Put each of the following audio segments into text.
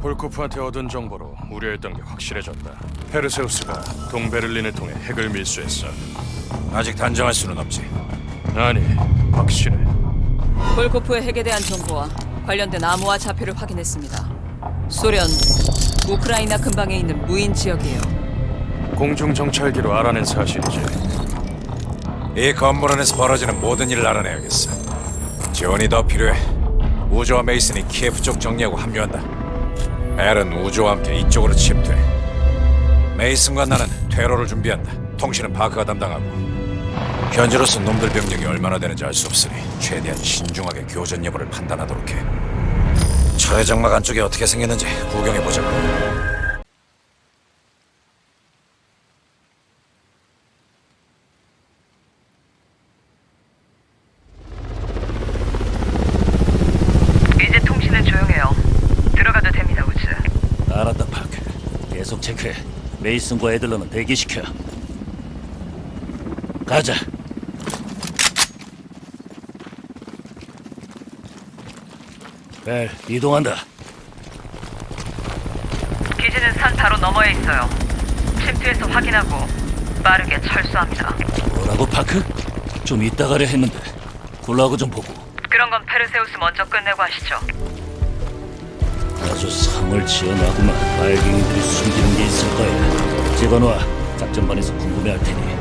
볼코프한테 얻은 정보로 우려했던 게 확실해졌다. 페르세우스가 동베를린을 통해 핵을 밀수했어. 아직 단정할 수는 없지. 아니, 확실해. 볼코프의 핵에 대한 정보와 관련된 암호화 좌표를 확인했습니다. 소련 우크라이나 근방에 있는 무인 지역이에요. 공중 정찰기로 알아낸 사실이지. 이 건물 안에서 벌어지는 모든 일을 알아내야겠어. 지원이 더 필요해. 우주와 메이슨이 키예프 쪽 정리하고 합류한다. 앨은 우주와 함께 이쪽으로 침투해. 메이슨과 나는 퇴로를 준비한다. 통신은 파크가 담당하고. 현재로서 놈들 병력이 얼마나 되는지 알 수 없으니 최대한 신중하게 교전 여부를 판단하도록 해. 철의 장막 안쪽이 어떻게 생겼는지 구경해 보자고. 이제 통신은 조용해요. 들어가도 됩니다, 우즈. 알았다 파크 체크해 메이슨과 애들러는 대기시켜 가자 벨 이동한다 기지는 산 바로 너머에 있어요. 침투해서 확인하고 빠르게 철수합니다. 뭐라고 파크? 좀 이따 가려 했는데 굴라고 좀 보고 그런 건 페르세우스 먼저 끝내고 하시죠. 아주 상을 지어나구만 알갱이들이 숨기는 게 있을 거야. 집어넣어 작전반에서 궁금해할 테니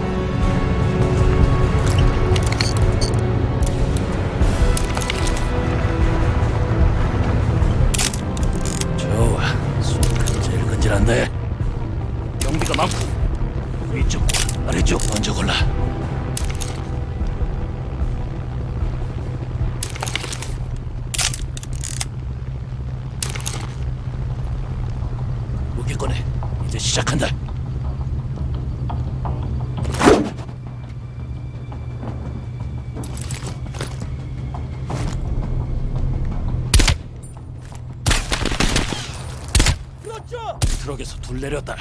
내렸다.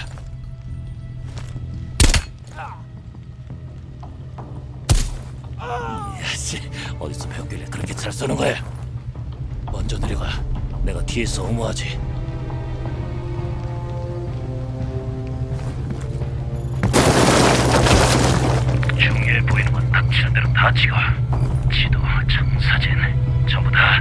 야씨. 어디서 배웠길래 그렇게 잘 쏘는 거야? 먼저 내려가. 내가 뒤에서 어무하지. 중요해 보이는 건 닥치는 대로 다 찍어. 지도, 청사진, 전부 다.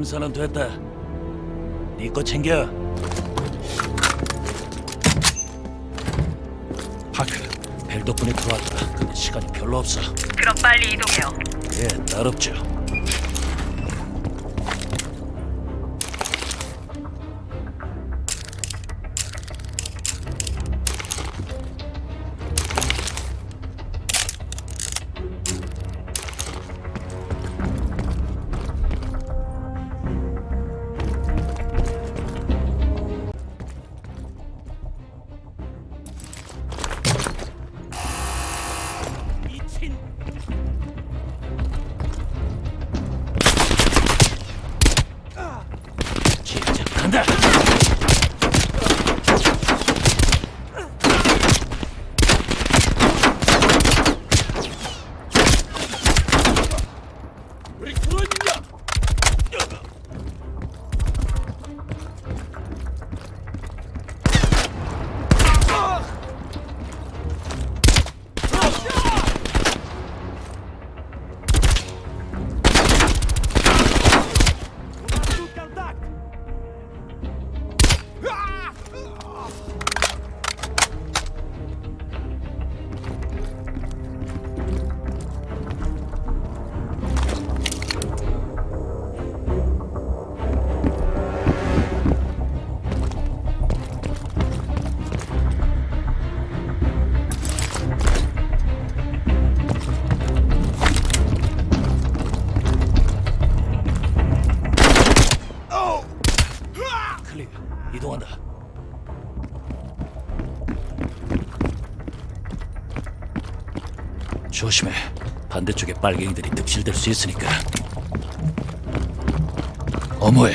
감사는 됐다. 네거 챙겨. 하크, 벨 덕분에 들어왔다. 근데 시간이 별로 없어. 그럼 빨리 이동해요. 예, 따롭죠. 조심해. 반대쪽에 빨갱이들이 득실될 수 있으니까. 어머해.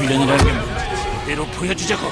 훈련이라는 게 제대로 보여주자고.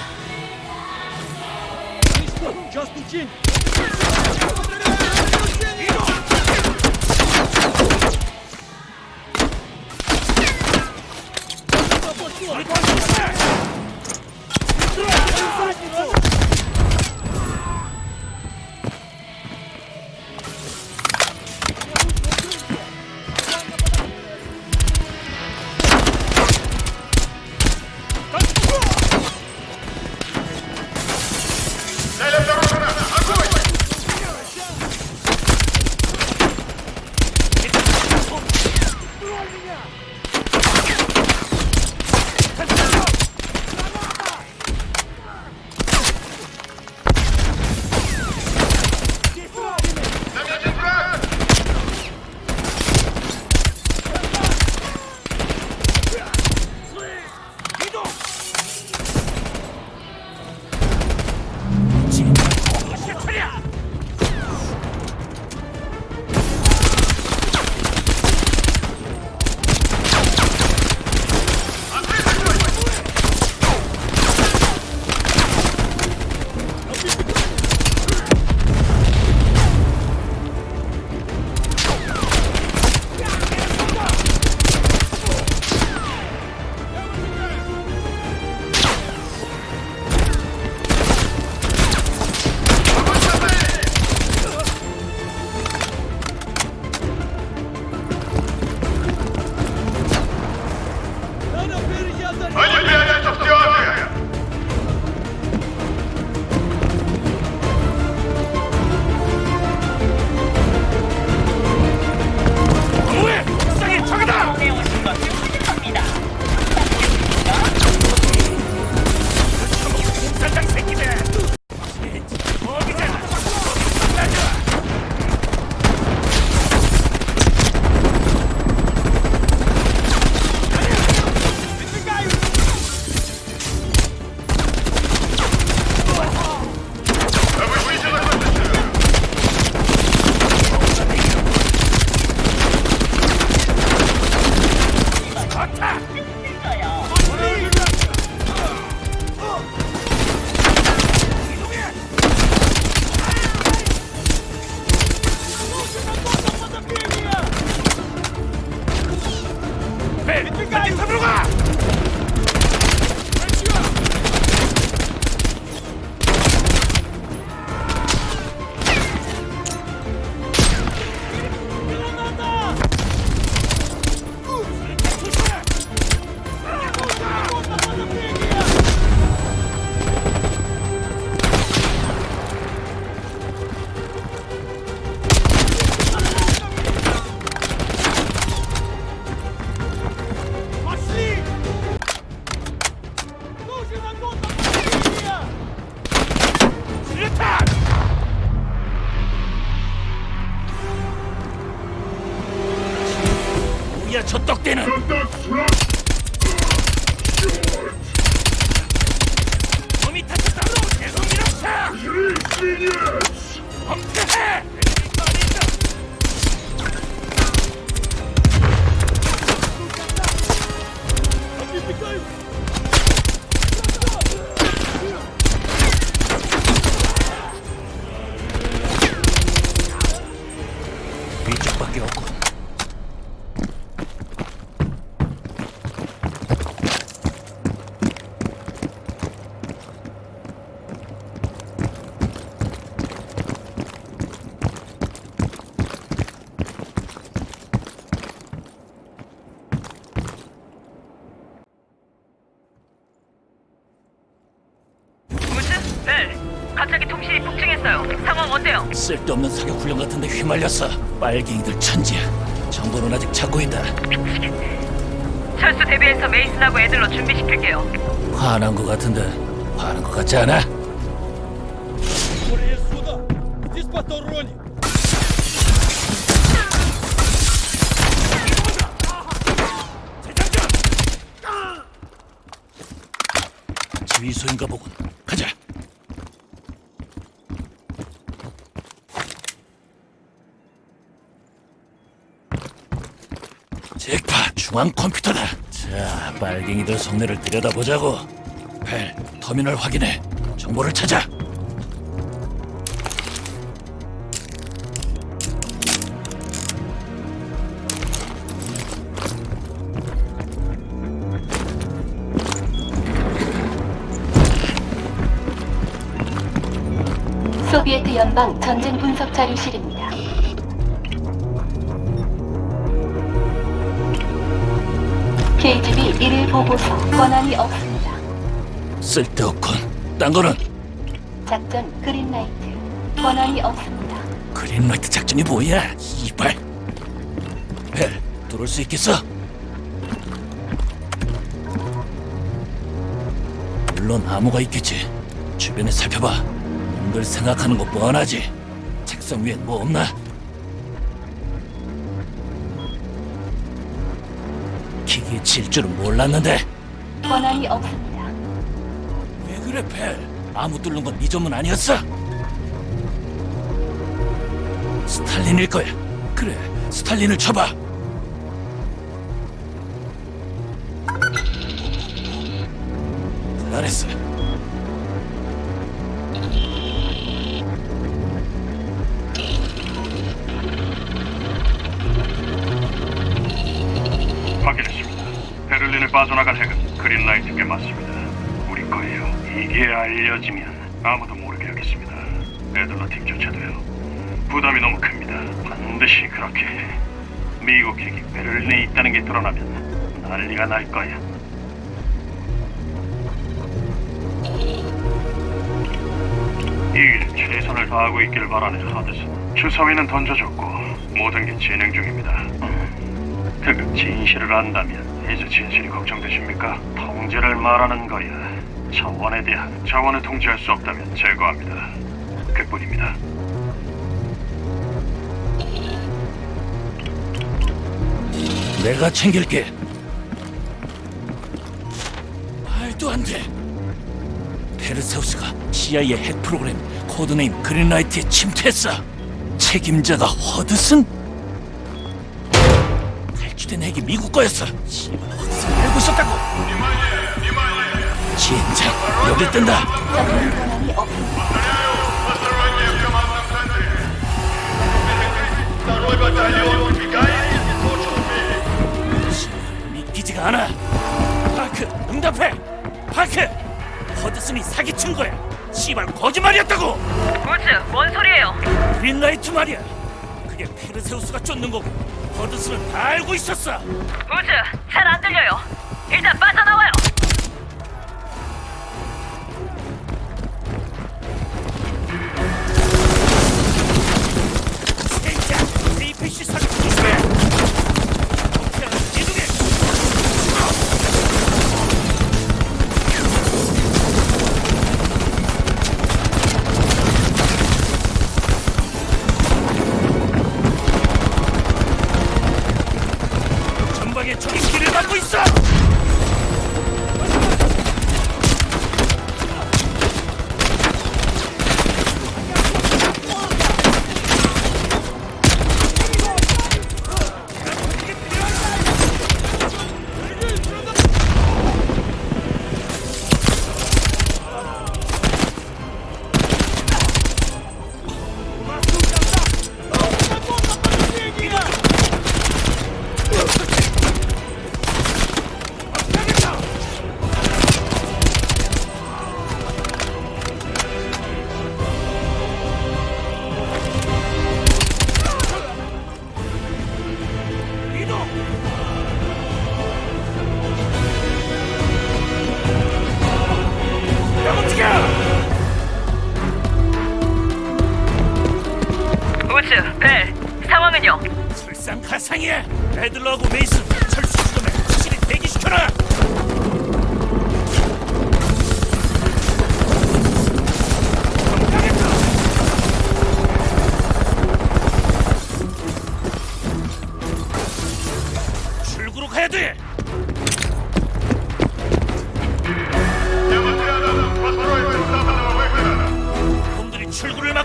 쓸데없는 사격 훈련 같은데 휘말렸어. 빨갱이들 천지야. 정보는 아직 찾고 있다. 철수 대비해서 메이슨하고 애들로 준비시킬게요. 화난 것 같은데 화난 것 같지 않아? 잭파 중앙 컴퓨터다. 자, 빨갱이들 속내를 들여다보자고. 벨, 터미널 확인해. 정보를 찾아. 소비에트 연방 전쟁 분석 자료실입니다. KGB 1일 보고서 권한이 없습니다. 쓸데없군. 딴 거는 작전 그린라이트 권한이 없습니다. 그린라이트 작전이 뭐야? 이발. 벨, 들어올 수 있겠어? 물론 암호가 있겠지. 주변에 살펴봐. 놈들 생각하는 거 뻔하지. 책상 위엔 뭐 없나? 기계에 칠 줄은 몰랐는데. 권한이 없습니다. 왜 그래, 벨? 아무 뚫는 건 네 전문 아니었어? 스탈린일 거야. 그래, 스탈린을 쳐봐. 그린라이트께 맞습니다. 우리 거예요. 이게 알려지면 아무도 모르게 하겠습니다. 에들러 팀조차도요. 부담이 너무 큽니다. 반드시 그렇게 해. 미국 핵이 베를린에 있다는 게 드러나면 난리가 날 거야. 이 일에 최선을 다하고 있길 바라는 하드슨. 주사위는 던져줬고 모든 게 진행 중입니다. 그 진실을 안다면 이제 진실이 걱정되십니까? 통제를 말하는 거야. 자원에 대한 자원을 통제할 수 없다면 제거합니다. 그뿐입니다. 내가 챙길게. 말도 안 돼. 페르세우스가 CIA 핵 프로그램 코드네임 그린라이트에 침투했어. 책임자가 허드슨? 탈취된 핵이 미국 거였어. 씨발, 어디서 알고 있었다고? 진작 여기 뜬다. 믿기지가 않아. 파크, 응답해. 파크, 허드슨이 사기친 거야. 씨발 거짓말이었다고. 우즈, 뭔 소리예요? 린라이트 말이야. 그게 페르세우스가 쫓는 거고 버드스는 다 알고 있었어. 우즈, 잘 안 들려요. 일단 빠져나와요. 생각, APC 설치.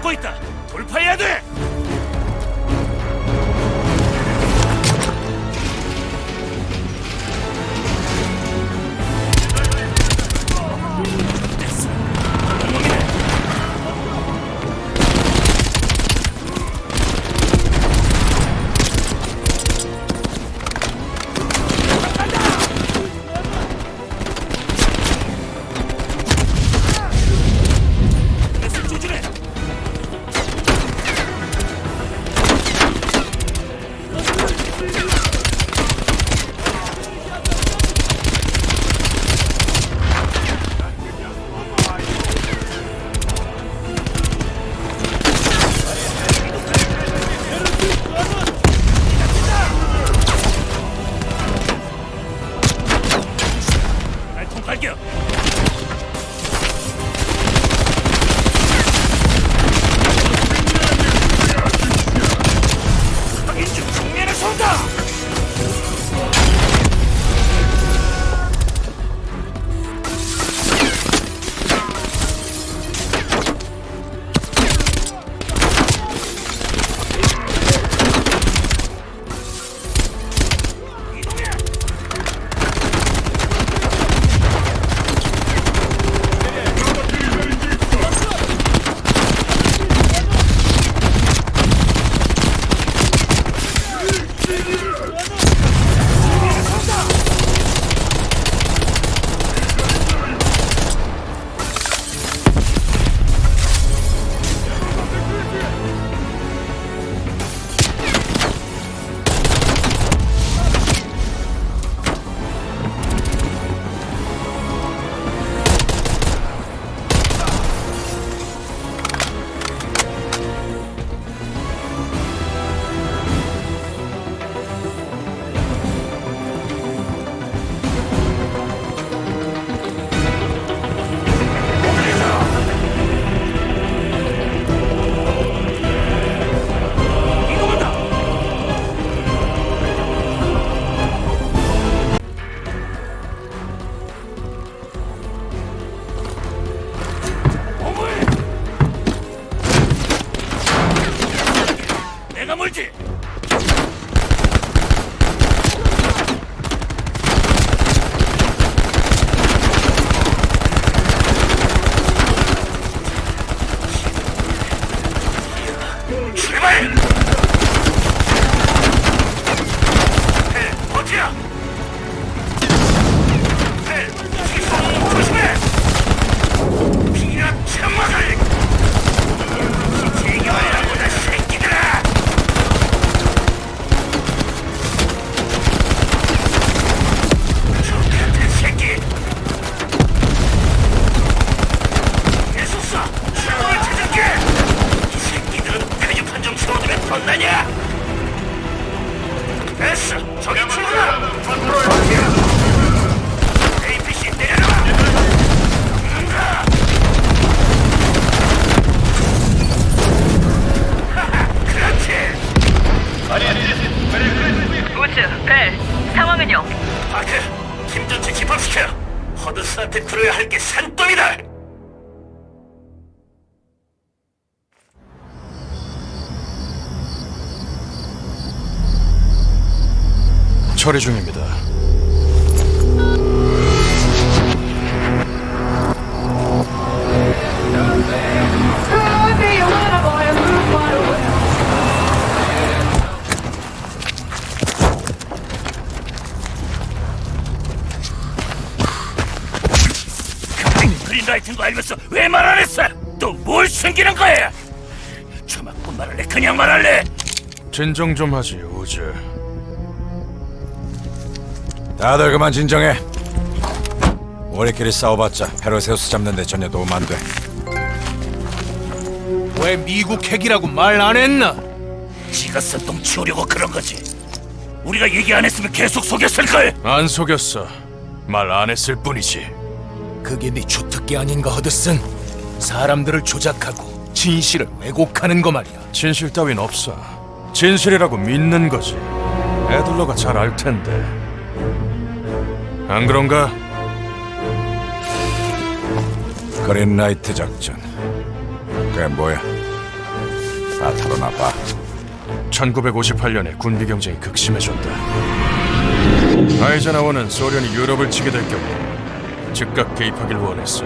받고 있다. 돌파해야 돼. 进去。 미쳤나냐? 됐어, 저기 출구다. 상황은요? 파크, 김전치 기법시켜. 허드슨한테 들어야 할 게 산! 처리 중입니다. 그린라이트인 거 알면서 왜 말 안 했어? 또 뭘 숨기는 거야? 저맞고 말할래? 그냥 말할래? 진정 좀 하지, 우즈. 다들 그만 진정해. 우리끼리 싸워봤자 페르세우스 잡는데 전혀 도움 안 돼. 왜 미국 핵이라고 말 안 했나? 지가 쓴똥 치우려고 그런 거지. 우리가 얘기 안 했으면 계속 속였을 걸. 안 속였어. 말 안 했을 뿐이지. 그게 네 주특기 아닌가 허드슨? 사람들을 조작하고 진실을 왜곡하는 거 말이야. 진실 따윈 없어. 진실이라고 믿는 거지. 애들러가 잘 알 텐데. 안 그런가? 그린라이트 작전. 그게 뭐야? 다 털어놔 봐. 1958년에 군비 경쟁이 극심해졌다. 아이젠하워는 소련이 유럽을 치게 될 경우 즉각 개입하길 원했어.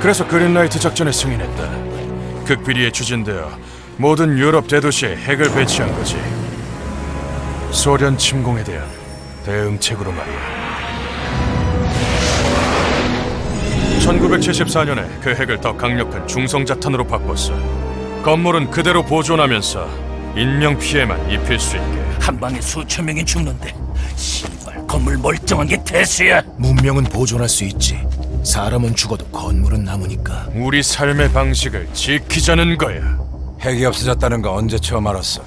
그래서 그린라이트 작전에 승인했다. 극비리에 추진되어 모든 유럽 대도시에 핵을 배치한 거지. 소련 침공에 대한 대응책으로 말이야. 1974년에 그 핵을 더 강력한 중성자탄으로 바꿨어. 건물은 그대로 보존하면서 인명 피해만 입힐 수 있게. 한 방에 수천 명이 죽는데 씨발 건물 멀쩡한 게 대수야. 문명은 보존할 수 있지. 사람은 죽어도 건물은 남으니까. 우리 삶의 방식을 지키자는 거야. 핵이 없어졌다는 거 언제 처음 알았어?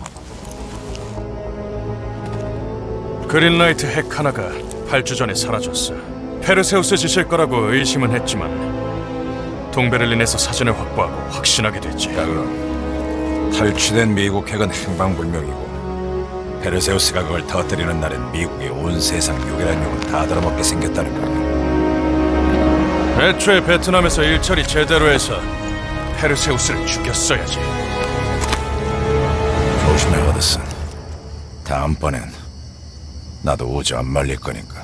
그린라이트 핵 하나가 8주 전에 사라졌어. 페르세우스 짓일 거라고 의심은 했지만 동베를린에서 사진을 확보하고 확신하게 됐지. 자 그럼 탈취된 미국 핵은 행방불명이고 페르세우스가 그걸 터뜨리는 날엔 미국의 온 세상 유일한 욕을 다 들어먹게 생겼다는 거야. 애초에 베트남에서 일처리 제대로 해서 페르세우스를 죽였어야지. 조심해 허드슨. 다음번엔 나도 오지 안 말릴 거니까.